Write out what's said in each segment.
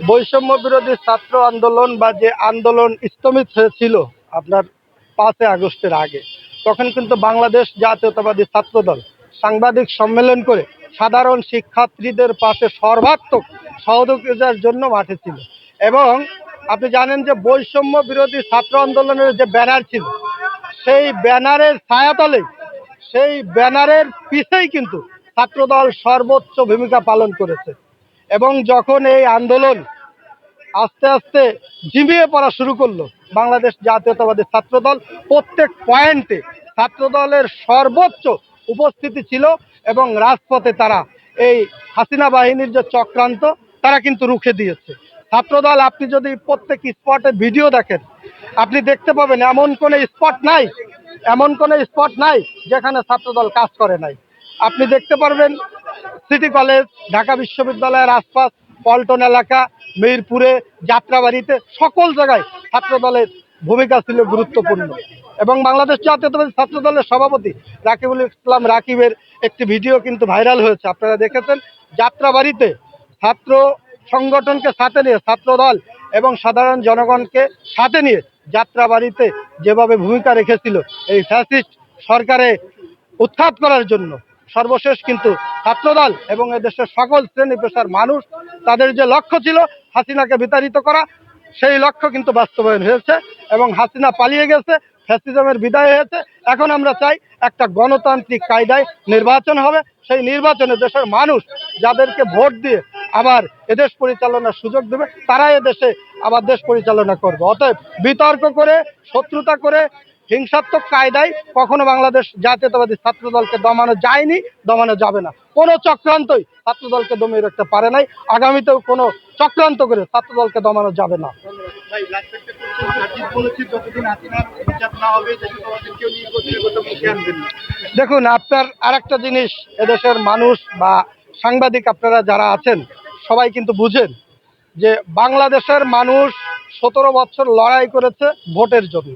বৈষম্য বিরোধী ছাত্র আন্দোলন বা যে আন্দোলন স্থমিত হয়েছিল আপনার পাঁচই আগস্টের আগে, তখন কিন্তু বাংলাদেশ জাতীয়তাবাদী ছাত্রদল সাংবাদিক সম্মেলন করে সাধারণ শিক্ষার্থীদের পাশে সর্বাত্মক সহযোগিতার জন্য মাঠে ছিল। এবং আপনি জানেন যে বৈষম্য বিরোধী ছাত্র আন্দোলনের যে ব্যানার ছিল, সেই ব্যানারের ছায়াতলে, সেই ব্যানারের পিছেই কিন্তু ছাত্রদল সর্বোচ্চ ভূমিকা পালন করেছে। এবং যখন এই আন্দোলন আস্তে আস্তে ঝিমিয়ে পড়া শুরু করল, বাংলাদেশ জাতীয়তাবাদী ছাত্রদল প্রত্যেক পয়েন্টে ছাত্রদলের সর্বোচ্চ উপস্থিতি ছিল এবং রাজপথে তারা এই হাসিনা বাহিনীর যে চক্রান্ত, তারা কিন্তু রুখে দিয়েছে। ছাত্রদল, আপনি যদি প্রত্যেক স্পটে ভিডিও দেখেন, আপনি দেখতে পাবেন এমন কোনো স্পট নাই, এমন কোনো স্পট নাই যেখানে ছাত্রদল কাজ করে নাই। আপনি দেখতে পারবেন সিটি কলেজ, ঢাকা বিশ্ববিদ্যালয়ের আশপাশ, পল্টন এলাকা, মিরপুরে, যাত্রাবাড়িতে সকল জায়গায় ছাত্রদলের ভূমিকা ছিল গুরুত্বপূর্ণ। এবং বাংলাদেশ জাতীয়তাবাদী ছাত্র দলের সভাপতি রাকিবুল ইসলাম রাকিবের একটি ভিডিও কিন্তু ভাইরাল হয়েছে। আপনারা দেখেছেন, যাত্রাবাড়িতে ছাত্র সংগঠনকে সাথে নিয়ে, ছাত্রদল এবং সাধারণ জনগণকে সাথে নিয়ে যাত্রাবাড়িতে যেভাবে ভূমিকা রেখেছিল এই ফ্যাসিস্ট সরকারে উৎখাত করার জন্য সর্বশেষ কিন্তু ছাত্রদল এবং এদেশের সকল শ্রেণি পেশার মানুষ, তাদের যে লক্ষ্য ছিল হাসিনাকে বিতাড়িত করা, সেই লক্ষ্য কিন্তু বাস্তবায়ন হয়েছে এবং হাসিনা পালিয়ে গেছে, ফ্যাসিজমের বিদায় হয়েছে। এখন আমরা চাই একটা গণতান্ত্রিক কায়দায় নির্বাচন হবে। সেই নির্বাচনে দেশের মানুষ যাদেরকে ভোট দিয়ে আবার এদেশ পরিচালনার সুযোগ দেবে তারা এদেশে আবার দেশ পরিচালনা করবে। অতএব বিতর্ক করে, শত্রুতা করে হিংসাত্মক কায়দায় কখনো বাংলাদেশ জাতীয়তাবাদী ছাত্র দলকে দমানো যায়নি দমানো যাবে না। কোনো চক্রান্তই ছাত্র দলকে দমিয়ে রাখতে পারে নাই। আগামীতেও কোনো চক্রান্ত করে ছাত্র দলকে দমানো যাবে না। একটা দেখুন আপনার আরেকটা জিনিস এদেশের মানুষ বা সাংবাদিক আপনারা যারা আছেন সবাই কিন্তু বুঝেন যে বাংলাদেশের মানুষ সতেরো বছর লড়াই করেছে ভোটের জন্য।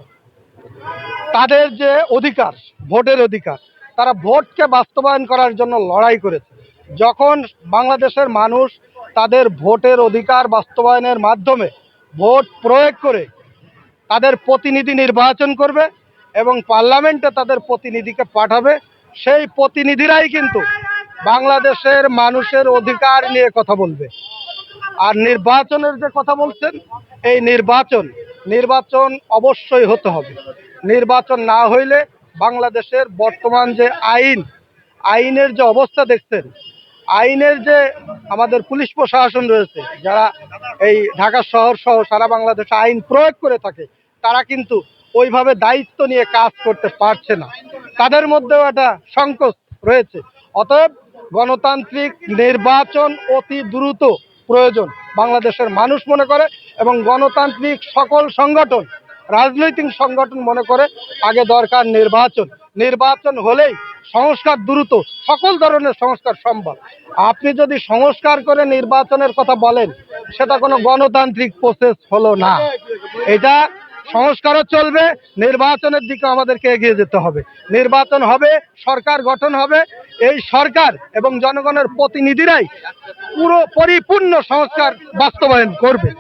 তাদের যে অধিকার, ভোটের অধিকার, তারা ভোটকে বাস্তবায়ন করার জন্য লড়াই করেছে। যখন বাংলাদেশের মানুষ তাদের ভোটের অধিকার বাস্তবায়নের মাধ্যমে ভোট প্রয়োগ করে তাদের প্রতিনিধি নির্বাচন করবে এবং পার্লামেন্টে তাদের প্রতিনিধিকে পাঠাবে, সেই প্রতিনিধিরাই কিন্তু বাংলাদেশের মানুষের অধিকার নিয়ে কথা বলবে। আর নির্বাচনের যে কথা বলছেন, এই নির্বাচন নির্বাচন অবশ্যই হতে হবে। নির্বাচন না হইলে বাংলাদেশের বর্তমান যে আইন, আইনের যে অবস্থা দেখছেন, আইনের যে আমাদের পুলিশ প্রশাসন রয়েছে, যারা এই ঢাকা শহর সহ সারা বাংলাদেশে আইন প্রয়োগ করে থাকে, তারা কিন্তু ওইভাবে দায়িত্ব নিয়ে কাজ করতে পারছে না। তাদের মধ্যেও একটা সংকোচ রয়েছে। অতএব গণতান্ত্রিক নির্বাচন অতি দ্রুত প্রয়োজন। বাংলাদেশের মানুষ মনে করে এবং গণতান্ত্রিক সকল সংগঠন, রাজনৈতিক সংগঠন মনে করে আগে দরকার নির্বাচন। নির্বাচন হলেই সংস্কার দ্রুত, সকল ধরনের সংস্কার সম্ভব। আপনি যদি সংস্কার করে নির্বাচনের কথা বলেন, সেটা কোনো গণতান্ত্রিক প্রসেস হলো না। এটা সংস্কারও চলবে, নির্বাচনের দিকে আমাদেরকে এগিয়ে যেতে হবে। নির্বাচন হবে, সরকার গঠন হবে, এই সরকার এবং জনগণের প্রতিনিধিরাই পুরো পরিপূর্ণ সংস্কার বাস্তবায়ন করবে।